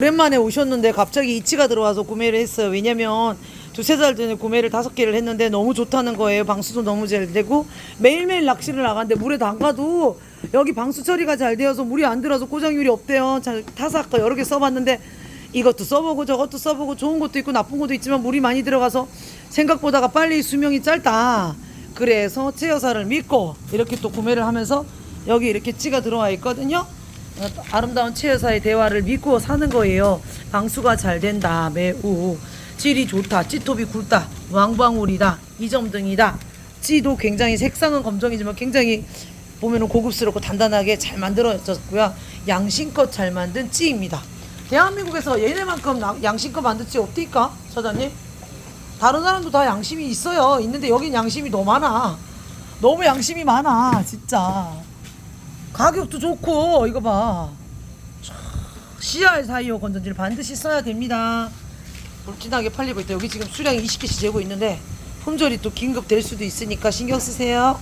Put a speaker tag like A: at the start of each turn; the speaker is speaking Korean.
A: 오랜만에 오셨는데 갑자기 이치가 들어와서 구매를 했어요. 왜냐면 두세 달 전에 구매를 다섯 개를 했는데 너무 좋다는 거예요. 방수도 너무 잘 되고 매일매일 낚시를 나가는데 물에 담가도 여기 방수 처리가 잘 되어서 물이 안 들어서 고장률이 없대요. 자, 타서 아까 여러 개 써봤는데 이것도 써보고 저것도 써보고 좋은 것도 있고 나쁜 것도 있지만 물이 많이 들어가서 생각보다가 빨리 수명이 짧다. 그래서 체여사를 믿고 이렇게 또 구매를 하면서 여기 이렇게 찌가 들어와 있거든요. 어, 아름다운 체여사의 대화를 믿고 사는 거예요. 방수가 잘 된다. 매우 질이 좋다. 찌톱이 굵다. 왕방울이다. 이점 등이다. 찌도 굉장히 색상은 검정이지만 굉장히 보면은 고급스럽고 단단하게 잘 만들어졌고요. 양심껏 잘 만든 찌입니다. 대한민국에서 얘네만큼 나- 양심껏 만든 찌 어디까, 사장님? 다른 사람도 다 양심이 있어요. 있는데 여긴 양심이 너무 많아. 너무 양심이 많아, 진짜. 가격도 좋고 이거 봐. 촤, CR 사이오 건전지를 반드시 써야 됩니다. 불진하게 팔리고 있다. 여기 지금 수량이 20개씩 재고 있는데 품절이 또 긴급 될 수도 있으니까 신경 쓰세요.